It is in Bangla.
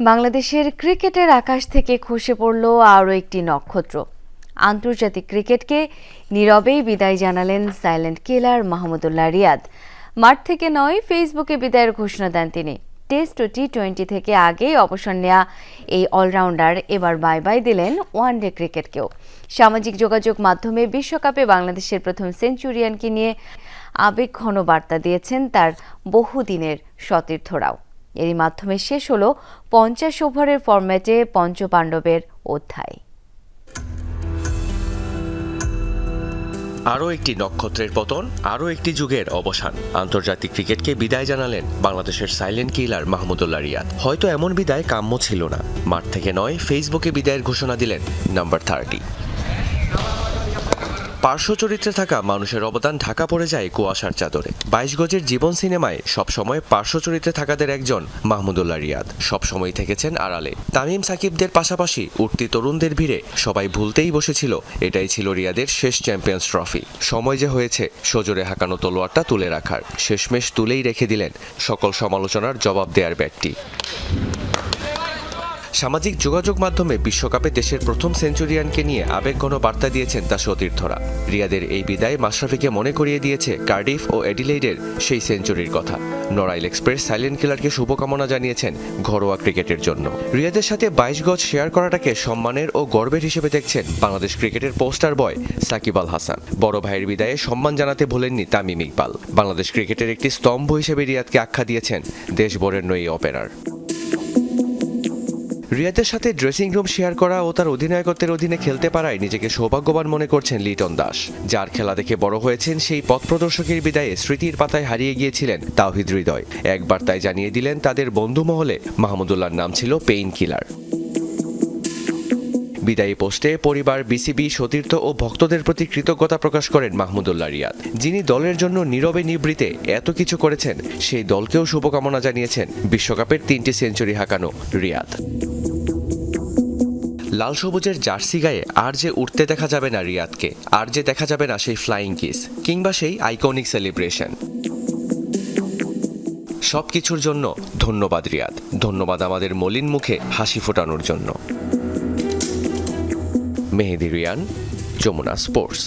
বাংলাদেশের ক্রিকেটের আকাশ থেকে খসে পড়ল আরও একটি নক্ষত্র। আন্তর্জাতিক ক্রিকেটকে নীরবেই বিদায় জানালেন সাইলেন্ট কিলার মাহমুদুল্লাহ রিয়াদ। মাঠ থেকে নয়, ফেসবুকে বিদায়ের ঘোষণা দেন তিনি। টেস্ট ও টি টোয়েন্টি থেকে আগেই অবসর নেওয়া এই অলরাউন্ডার এবার বাই বাই দিলেন ওয়ানডে ক্রিকেটকেও। সামাজিক যোগাযোগ মাধ্যমে বিশ্বকাপে বাংলাদেশের প্রথম সেঞ্চুরিয়ানকে নিয়ে আবেগঘন বার্তা দিয়েছেন তার বহুদিনের সতীর্থরাও। এরই মাধ্যমে শেষ হলো পঞ্চাশ ওভারের ফরম্যাটে পঞ্চপাণ্ডবের অধ্যায়। আরও একটি নক্ষত্রের পতন, আরও একটি যুগের অবসান। আন্তর্জাতিক ক্রিকেটকে বিদায় জানালেন বাংলাদেশের সাইলেন্ট কিলার মাহমুদুল্লাহ রিয়াদ। হয়তো এমন বিদায় কাম্য ছিল না। মাঠ থেকে নয়, ফেসবুকে বিদায়ের ঘোষণা দিলেন নাম্বার থার্টি। পার্শ্ব চরিত্রে থাকা মানুষের অবদান ঢাকা পড়ে যায় কুয়াশার চাদরে। বাইশ গজের জীবন সিনেমায় সবসময় পার্শ্ব চরিত্রে থাকাদের একজন মাহমুদুল্লাহ রিয়াদ। সবসময় থেকেছেন আড়ালে। তামিম সাকিবদের পাশাপাশি উঠতি তরুণদের ভিড়ে সবাই ভুলতেই বসেছিল। এটাই ছিল রিয়াদের শেষ চ্যাম্পিয়ন্স ট্রফি। সময় যে হয়েছে, সজোরে হাঁকানো তলোয়ারটা তুলে রাখার। শেষমেশ তুলেই রেখে দিলেন সকল সমালোচনার জবাব দেওয়ার ব্যাগটি সামাজিক যোগাযোগ মাধ্যমে বিশ্বকাপে দেশের প্রথম সেঞ্চুরিয়ানকে নিয়ে আবেগঘন বার্তা দিয়েছেন তার সতীর্থরা রিয়াদের এই বিদায় মাশরাফিকে মনে করিয়ে দিয়েছে কার্ডিফ ও এডিলেইডের সেই সেঞ্চুরির কথা। নড়াইল এক্সপ্রেস সাইলেন্ট কিলারকে শুভকামনা জানিয়েছেন ঘরোয়া ক্রিকেটের জন্য। রিয়াদের সাথে বাইশ গজ শেয়ার করাটাকে সম্মানের ও গর্বের হিসেবে দেখছেন বাংলাদেশ ক্রিকেটের পোস্টার বয় সাকিব আল হাসান। বড় ভাইয়ের বিদায়ে সম্মান জানাতে ভোলেননি তামিম ইকবাল। বাংলাদেশ ক্রিকেটের একটি স্তম্ভ হিসেবে রিয়াদকে আখ্যা দিয়েছেন দেশবরেণ্য এই অপেরার। রিয়াদের সাথে ড্রেসিং রুম শেয়ার করা ও তার অধিনায়কত্বের অধীনে খেলতে পারায় নিজেকে সৌভাগ্যবান মনে করছেন লিটন দাস। যার খেলা দেখে বড় হয়েছেন সেই পথ প্রদর্শকের বিদায়ে স্মৃতির পাতায় হারিয়ে গিয়েছিলেন তাওহিদ হৃদয়। একবার তাই জানিয়ে দিলেন তাদের বন্ধু মহলে মাহমুদুল্লাহর নাম ছিল পেইন কিলার। বিদায়ী পোস্টে পরিবার বিসিবি সতীর্থ ও ভক্তদের প্রতি কৃতজ্ঞতা প্রকাশ করেন মাহমুদুল্লাহ রিয়াদ। যিনি দলের জন্য নীরবে নিবৃতে এত কিছু করেছেন, সেই দলকেও শুভকামনা জানিয়েছেন বিশ্বকাপের তিনটি সেঞ্চুরি হাঁকানো রিয়াদ। লাল সবুজের জার্সি গায়ে আর যে উঠতে দেখা যাবে না রিয়াদকে, আর যে দেখা যাবে না সেই ফ্লাইং কিস কিংবা সেই আইকনিক সেলিব্রেশন সব কিছুর জন্য ধন্যবাদ রিয়াদ। ধন্যবাদ আমাদের মলিন মুখে হাসি ফোটানোর জন্য। মেহেদি রিয়ান, যমুনা স্পোর্টস